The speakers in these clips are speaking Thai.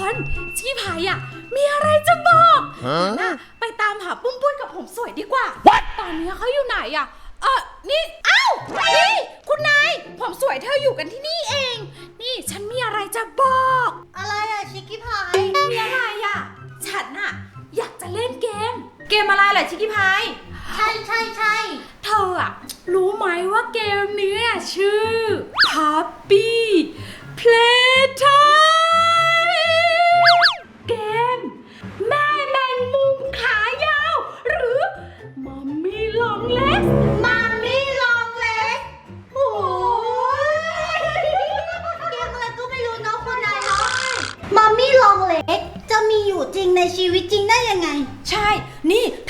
นี่ทุกคนชี้พายอะมีอะไรจะบอกน่ะไปตามหาปุ้มปุ้ยกับผมสวยดีกว่า ตอนนี้เขาอยู่ไหนอะเออนี่อ้าวนี่คุณนายผมสวยเธออยู่กันที่นี่เอง นี่ฉันมีอะไรจะบอก อะไรอะชิคกี้พายมีอะไรอะฉันน่ะอยากจะเล่นเกม เกมอะไรเหรอชิคกี้พายใช่ใช่ใช่เธออะรู้ไหมว่าเกมนี้อะชื่อ Puppy Playtime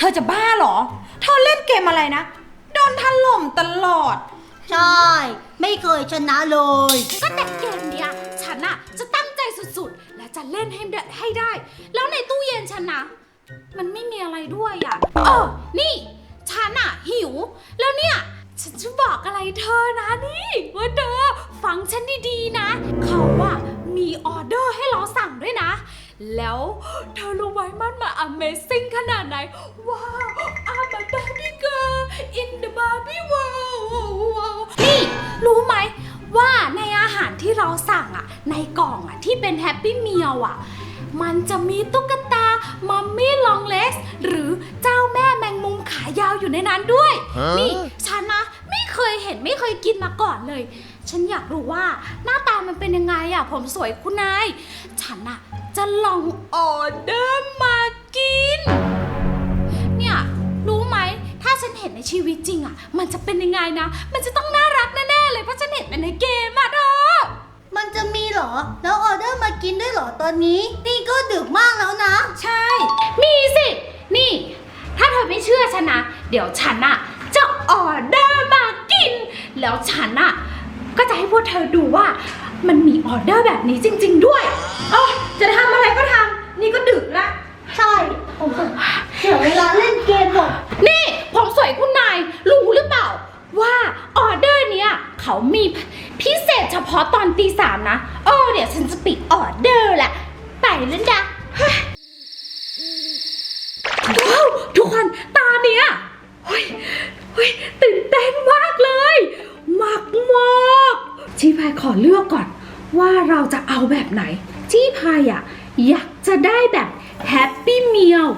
เธอจะบ้าเหรอ เธอเล่นเกมอะไรนะ โดนถล่มตลอด ใช่ ไม่เคยชนะเลย ก็แต่เกมเนี้ยฉันอะจะตั้งใจสุดๆ และจะเล่นให้ได้ให้ได้ แล้วในตู้เย็นฉันนะ มันไม่มีอะไรด้วยอะเออ นี่ ฉันอะหิว แล้วเนี่ย ฉันจะบอกอะไรเธอนะนี่ ว่าเธอฟังฉันดีๆนะ เขาอะมีออเดอร์ให้เราสั่งด้วยนะ แล้วเธอรู้ไหมมันมา Amazing ขนาดไหน ว้าว I'm a baby girl in the Barbie world นี่ รู้ไหมว่าในอาหารที่เราสั่งอะในกล่องอะที่เป็นแฮปปี้ e ี l อะมันจะมีตุ๊กตา มัมมี่ลองเลส หรือเจ้าแม่แมงมุมขายาวอยู่ในนั้นด้วย นี่ ฉันนะไม่ เคยเห็นไม่เคยกินมาก่อนเลย ฉันอยากรู้ว่าหน้าตามันเป็นยังไงอะผมสวยคุณนาย ฉันอะจะลองออเดอร์มากิน เนี่ยรู้ไหมถ้าฉันเห็นในชีวิตจริงอะมันจะเป็นยังไงนะ มันจะต้องน่ารักแน่ๆเลยเพราะฉันเห็นมันในเกมอะเธอ มันจะมีเหรอ แล้วออเดอร์มากินด้วยเหรอตอนนี้ นี่ก็ดึกมากแล้วนะ ใช่ มีสิ นี่ ถ้าเธอไม่เชื่อฉันนะ เดี๋ยวฉันอะจะออเดอร์มากิน แล้วฉันอะก็จะให้พวกเธอดูว่า มันมีออเดอร์แบบนี้จริง ๆ ด้วยเอ๋อจะทำอะไรก็ทำนี่ก็ดึกละ ใช่โอ้โหเสียเวลาเล่นเกมหมดนี่ผมสวยคุณนายรู้หรือเปล่า ว่าออเดอร์เนี้ยเขามีพิเศษเฉพาะตอนตีสามนะ เออเดี๋ยวฉันจะปิดออเดอร์แหละไปแล้วนะเฮ้ยว้าวทุกคนตาเนี้ยเฮ้ยเฮ้ยตื่นเต้นมากเลยมากมากชีพายขอเลือกก่อน ว่า เราจะเอาแบบไหนชีพายอะอยากจะได้แบบแฮปปี้เมียล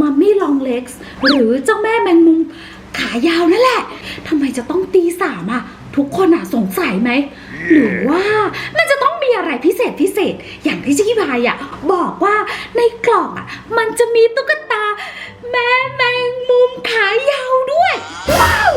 มัมมี่ลองเล็กส์หรือเจ้าแม่แมงมุมขายาวนั่นแหละทำไมจะต้องตีสามอะทุกคนอะสงสัยไหม หรือว่ามันจะต้องมีอะไรพิเศษพิเศษ อย่างที่จี้พายอะบอกว่าในกล่องอะมันจะมีตุ๊กตา แม่แมงมุมขายาวด้วย ว้าว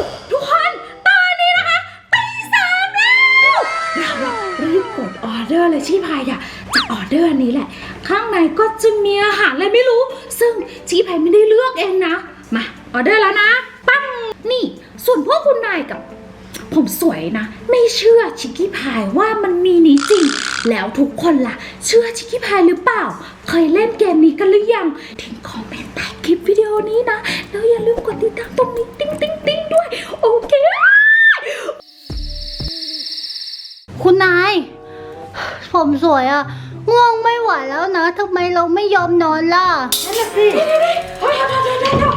กดออเดอร์เลยชิพายอะจะออเดอร์อันนี้แหละ ข้างในก็จะมีอาหารอะไรไม่รู้ ซึ่งชีพายไม่ได้เลือกเองนะ มาออเดอร์แล้วนะ ปั้งนี่ ส่วนพวกคุณนายกับผมสวยนะ ไม่เชื่อชิคกี้พายว่ามันมีนี้จริง แล้วทุกคนล่ะ เชื่อชิคกี้พายหรือเปล่า เคยเล่นเกมนี้กันหรือยังทิ้งคอมเมนต์ใต้คลิปวิดีโอนี้นะ แล้วอย่าลืมกดติดตามตรงนี้ติ๊งติ๊งติ๊งด้วย โอเค คุณนาย ผมสวยอะง่วงไม่ไหวแล้วนะทำไมเราไม่ยอมนอนล่ะ นั่นแหละสิเฮ้ยเดี๋ยวเดี๋ยวเดี๋ยวเดี๋ยว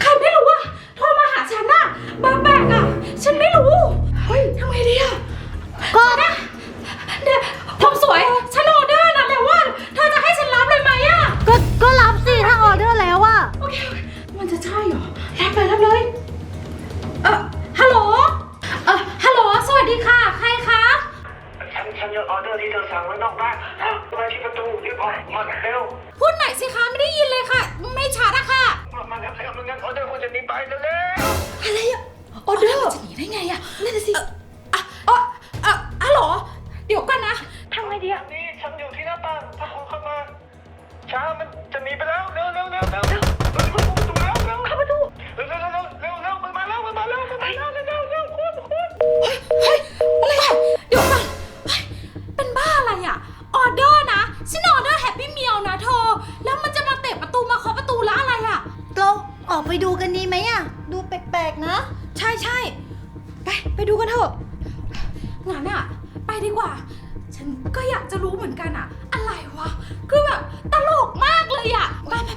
ใครไม่รู้อะโทรมาหาฉันอะเบอร์แปลกอะฉันไม่รู้ เฮ้ยทำไงดีอะก็นะเดี๋ยวผมสวย เดอร์ที่เธอสั่งไว้นอกบ้านมาที่ประตูรีบออกมาเร็วพูดใหม่สิคะไม่ได้ยินเลยค่ะ ไม่ช้าละค่ะมาแล้วแล้วงั้นออเดอร์คุณจะหนีไปเร็วอะไรอะออเดอร์จะหนีได้ไงอะนั่นสิอะอ๋ออะอ๋อหรอ เดี๋ยวกันนะทำไงดีอะนี่ฉันอยู่ที่หน้าต่างถ้าเขาเข้ามาช้ามันจะหนีไปแล้วเร็วเร็วเร็วเร็ว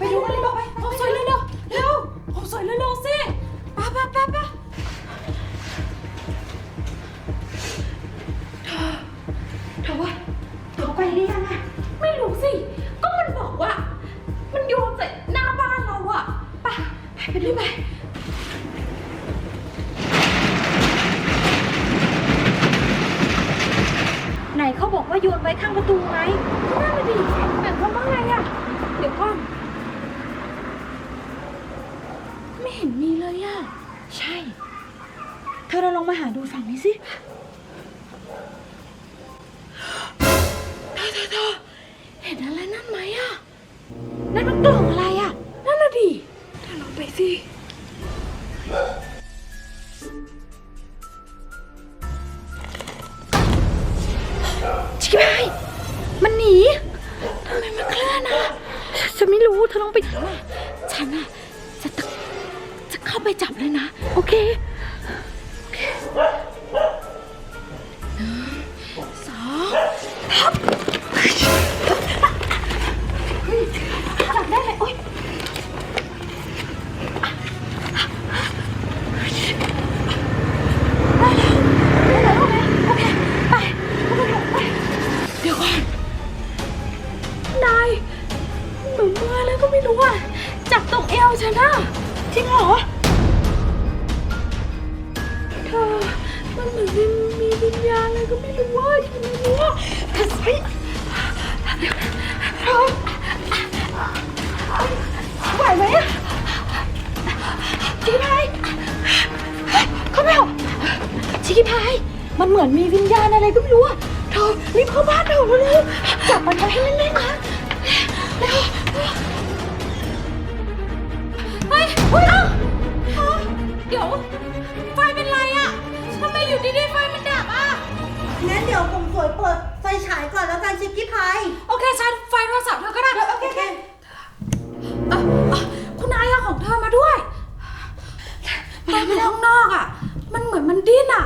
ไปดูกันเลยไปผมสวยเร็วเร็วผมสวยเร็วๆสิไปไปไปไปเธอเธอว่าเธอไปได้ยังอะไม่รู้สิ ก็มันบอกว่า มันโยนใส่หน้าบ้านเราอะไปไปไปดูไปไหนเขาบอกว่าโยนไว้ข้างประตูไงนั่นน่ะดิหมายความว่าไงอะเดี๋ยวก่อน ไม่เห็นมีเลยอะใช่ เธอเราลองมาหาดูฝั่งนี้สิเธอเธอเธอเห็นอะไรนั่นไหมอะนั่นมันกล่องอะไรอะนั่นน่ะดิเธอลองไปสิชิคกี้พายมันหนีทำไมมันเคลื่อนอะฉันไม่รู้เธอลองไปถามฉันอะ ไปจับเลยนะ โอเค เธอเฮ้ยเธอไหวไหมอะชิคกี้พายเข้าไปเถอะชิคกี้พาย มันเหมือนมีวิญญาณอะไรก็ไม่รู้อะเธอรีบเข้าบ้านเถอะเร็วๆจับมันไว้ให้แน่นๆนะเร็วเฮ้ยเฮ้ยเอ้าเอ้าเดี๋ยว ไฟเป็นไรอะทำไมอยู่ดีๆไฟมันดับอะงั้นเดี๋ยวผมสวยเปิด ฉายก่อนแล้วกันชิคกี้พายโอเคชาร์จไฟโทรศัพท์เธอก็ได้โอเคโอเคเอ่อเอ่อคุณนายเอาของเธอมาด้วยตอนมันข้างนอกอะมันเหมือนมันดิ้นอะ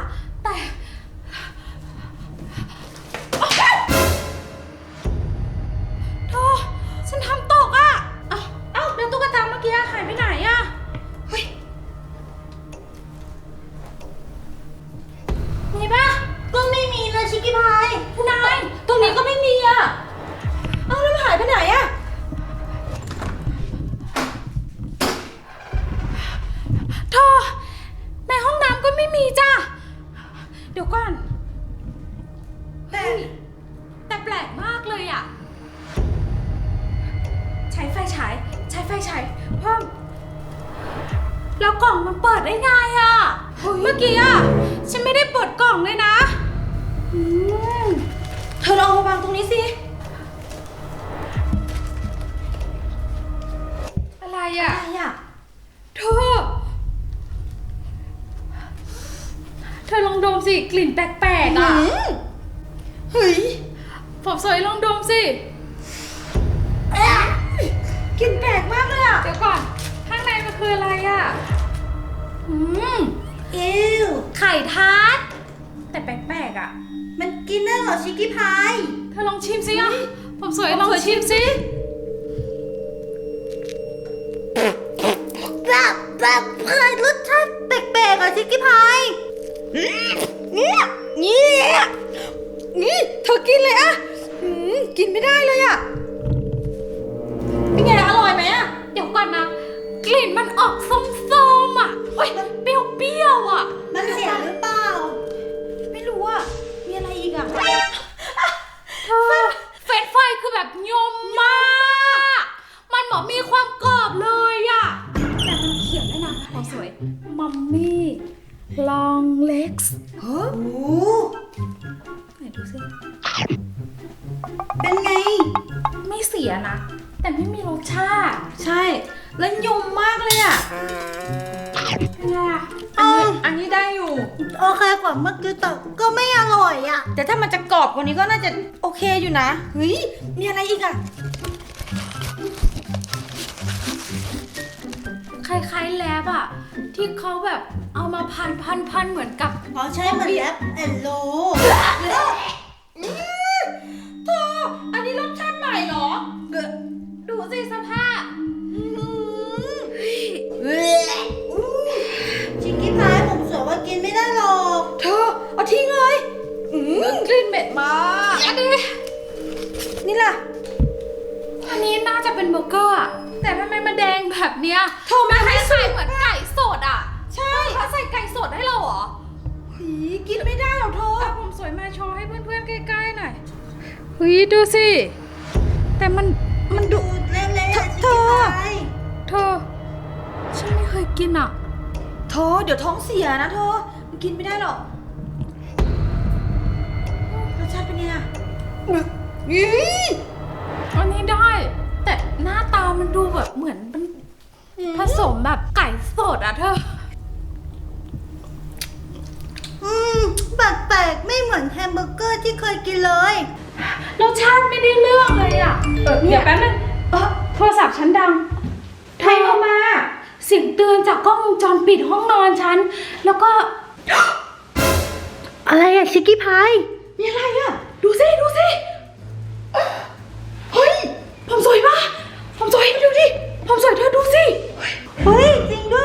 ลกมากเลยอะ ใช้ไฟฉาย ใช้ไฟฉายเพิ่ม แล้วกล่องมันเปิดได้ไงอะ เมื่อกี้อะ ฉันไม่ได้เปิดกล่องเลยนะอืมเธอลองมาวางตรงนี้สิ อะไรอะ อะไรอะ เธอ เธอลองดมสิ กลิ่นแปลกๆอะเฮ้ย ผมสวยลองดมสิกลินแปลกมากเลยอะ เดี๋ยวก่อน ข้างในมันคืออะไรอะ อืมเอวไข่ทาร์ตแต่แปลกๆอะ มันกินได้เหรอชิคกี้พาย เธอลองชิมสิอะผมสวยลองชิมสิแบบแบบเคยรสชาติแปลกๆอะชิคกี้พายเนี่ยเนี่ยนี่เธอกินเลยอะหืม กินไม่ได้เลยอะเป็นไงอร่อยไหมอะเดี๋ยวก่อนนะ กลิ่นมันออกส้มๆอะเฮ้ยเปรี้ยวๆอะ มันเสียหรือเปล่า ไม่รู้อะ มีอะไรอีกอะเธอ อเคกว่าเมื่อกี้แต่ก็ไม่อร่อยอะ แต่ถ้ามันจะกรอบกว่านี้ก็น่าจะโอเคอยู่นะเฮ้ยมีอะไรอีกอะคล้ายๆแลบอะที่เขาแบบเอามาพันพันพันเหมือนกับอ๋อใช่เหมือนแรปแอนโลเธออันนี้รสชาติใหม่เหรอ ดูสิสภาพ ม็นมากอันนี้นี่ล่ะ อันนี้น่าจะเป็นเบอร์เกอร์อะแต่ทำไมมันแดงแบบเนี้ยโทรมาให้ให้ใส่เหมือนไก่สดอะใช่ เขาใส่ไก่สดให้เราเหรอหีกินไม่ได้หรอกเธอเอาผมสวยมาโชว์ให้เพื่อนๆใกล้ๆหน่อยเฮ้ยดูสิ แต่มันมันดุดูเละๆอะชิคเธกี้อพายเธอ ฉันไม่เคยกินอะ เธอเดี๋ยวท้องเสียนะเธอมันกินไม่ได้หรอกร สชาติเป็นไงอะอีอันนี้ได้ แต่หน้าตามันดูแบบเหมือนมันผสมแบบไก่สดอะเธอ อืมแปลกๆไม่เหมือนแฮมเบอร์เกอร์ที่เคยกินเลย รสชาติไม่ได้เรื่องเลยอะเออเดี๋ยวแป๊บนึงเออโทรศัพท์ฉันดังใครเข้ามา เสียงเตือนจากกล้องวงจรปิดห้องนอนฉัน แล้วก็ อะไรอะชิคกี้พาย มีอะไรอะ ดูสิ ดูสิ เฮ้ย ผมสวยปะผมสวยดูดิ ผมสวยเธอดูสิ เฮ้ย จริงด้วยชิคกี้พ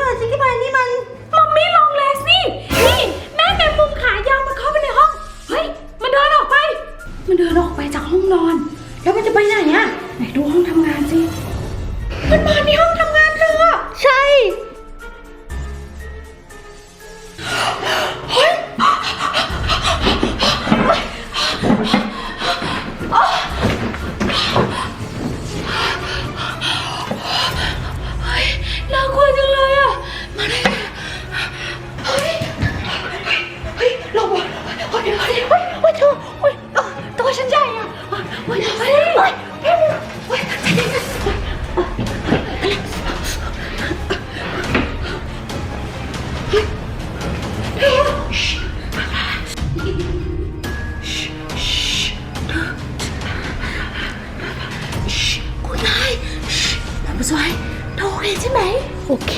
าย โอเค